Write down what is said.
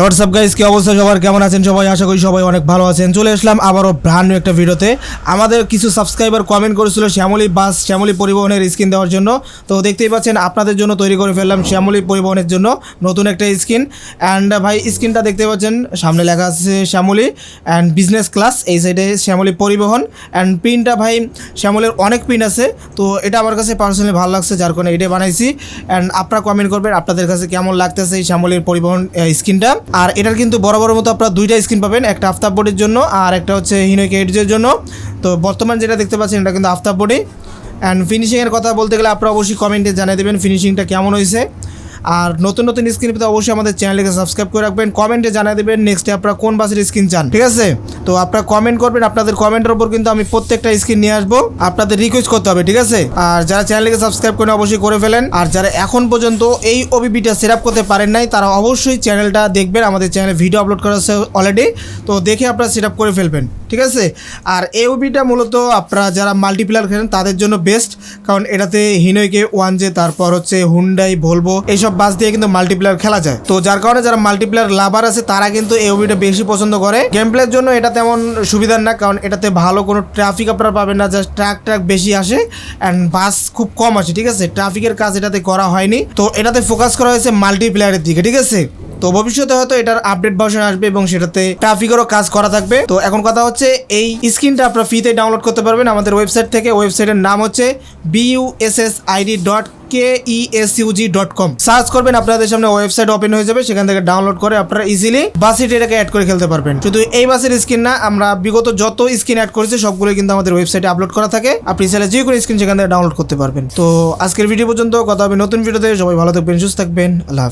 WhatsApp guys কি অবস্থা? সবার কেমন আছেন সবাই? আশা করি সবাই অনেক ভালো আছেন। চলে আসলাম আবারও ব্রান্ড একটা ভিডিওতে আমাদের কিছু সাবস্ক্রাইবার কমেন্ট করেছিল শ্যামলী বাস, শ্যামলী পরিবহনের স্কিন দেওয়ার জন্য। তো দেখতেই পাচ্ছেন, আপনাদের জন্য তৈরি করে ফেললাম শ্যামলী পরিবহনের জন্য নতুন একটা স্কিন অ্যান্ড ভাই স্ক্রিনটা দেখতে পাচ্ছেন, সামনে লেখা আছে শ্যামলী। অ্যান্ড বিজনেস ক্লাস এই সাইডে শ্যামলী পরিবহন। অ্যান্ড প্রিন্টটা ভাই, শ্যামলের অনেক প্রিন্ট আছে। তো এটা আমার কাছে পার্সোনালি ভালো লাগছে, যার কারণে এটাই বানাইছি। অ্যান্ড আপনারা কমেন্ট করবেন, আপনাদের কাছে কেমন লাগতেছে এই শ্যামলীর পরিবহন স্কিনটা আর এটার কিন্তু বড় মতো আপনারা দুইটা স্ক্রিন পাবেন, একটা আফতাব বডির জন্য আর একটা হচ্ছে হিনোকে এডজের জন্য। তো বর্তমান যেটা দেখতে পাচ্ছেন, এটা কিন্তু আফতাব বডি। অ্যান্ড ফিনিশিংয়ের কথা বলতে গেলে আপনারা অবশ্যই কমেন্টে জানিয়ে দেবেন ফিনিশিংটা কেমন হয়েছে। আর নতুন নতুন স্ক্রিন পেতে অবশ্যই আমাদের চ্যানেলকে সাবস্ক্রাইব করে রাখবেন কমেন্টে জানিয়ে দেবেন নেক্সটে আপনারা কোন বাসের স্ক্রিন চান, ঠিক আছে? তো আপনারা কমেন্ট করবেন, আপনাদের কমেন্টের উপর কিন্তু আমি প্রত্যেকটা স্ক্রিন নিয়ে আসব, আপনাদের রিকোয়েস্ট করতে হবে, ঠিক আছে? আর যারা চ্যানেলকে সাবস্ক্রাইব করে অবশ্যই করে ফেলেন। আর যারা এখন পর্যন্ত এই ওবিপিটা সেট আপ করতে পারেন নাই, তারা অবশ্যই চ্যানেলটা দেখবেন, আমাদের চ্যানেলে ভিডিও আপলোড করা আছে অলরেডি তো দেখে আপনারা সেট আপ করে ফেলবেন, ঠিক আছে? আর এই ওবিটা মূলত আপনারা যারা মাল্টিপ্লেয়ার খেলেন, তাদের জন্য বেস্ট কারণ এটাতে হিনোইকে ওয়ান জে তারপর হচ্ছে হুন্ডাই ভলভো এইসব বাস দিয়ে কিন্তু মাল্টিপ্লেয়ার খেলা যায়। তো যার কারণে যারা মাল্টিপ্লেয়ার লাভার আছে, তারা কিন্তু এই ওবিটা বেশি পছন্দ করে। গেম প্লের জন্য এটা তেমন সুবিধার না, কারণ এটাতে ভালো কোনো ট্রাফিক আপনারা পাবেন না জাস্ট ট্রাক ট্রাক বেশি আসে অ্যান্ড বাস খুব কম আসে, ঠিক আছে? ট্রাফিকের কাজ এটাতে করা হয়নি। তো এটাতে ফোকাস করা হয়েছে মাল্টিপ্লেয়ারের দিকে, ঠিক আছে? তো ভবিষ্যতে হয়তো এটার আপডেট ভার্সন আসবে এবং সেটাতে ট্রাফিকেরও কাজ করা থাকবে। তো এখন কথা হচ্ছে, এই স্ক্রিনটা আপনারা ফ্রিতে ডাউনলোড করতে পারবেন আমাদের ওয়েবসাইট থেকে। ওয়েবসাইটের নাম হচ্ছে BUSS ID dot K ESUG dot com search করবেন, আপনাদের সামনে ওয়েবসাইট ওপেন হয়ে যাবে, সেখান থেকে ডাউনলোড করে আপনারা ইজিলি বাসিট এটাকে অ্যাড করে খেলতে পারবেন। শুধু এই বাসের স্ক্রিন না, আমরা বিগত যত স্ক্রিন অ্যাড করেছি সবগুলো কিন্তু আমাদের ওয়েবসাইটে আপলোড করা থাকে। আপনি চাইলে যে কোনো স্ক্রিন সেখান থেকে ডাউনলোড করতে পারবেন। তো আজকের ভিডিও পর্যন্ত, কথা হবে নতুন ভিডিওতে সবাই ভালো থাকবেন, সুস্থ থাকবেন। আল্লাহ হাফিজ।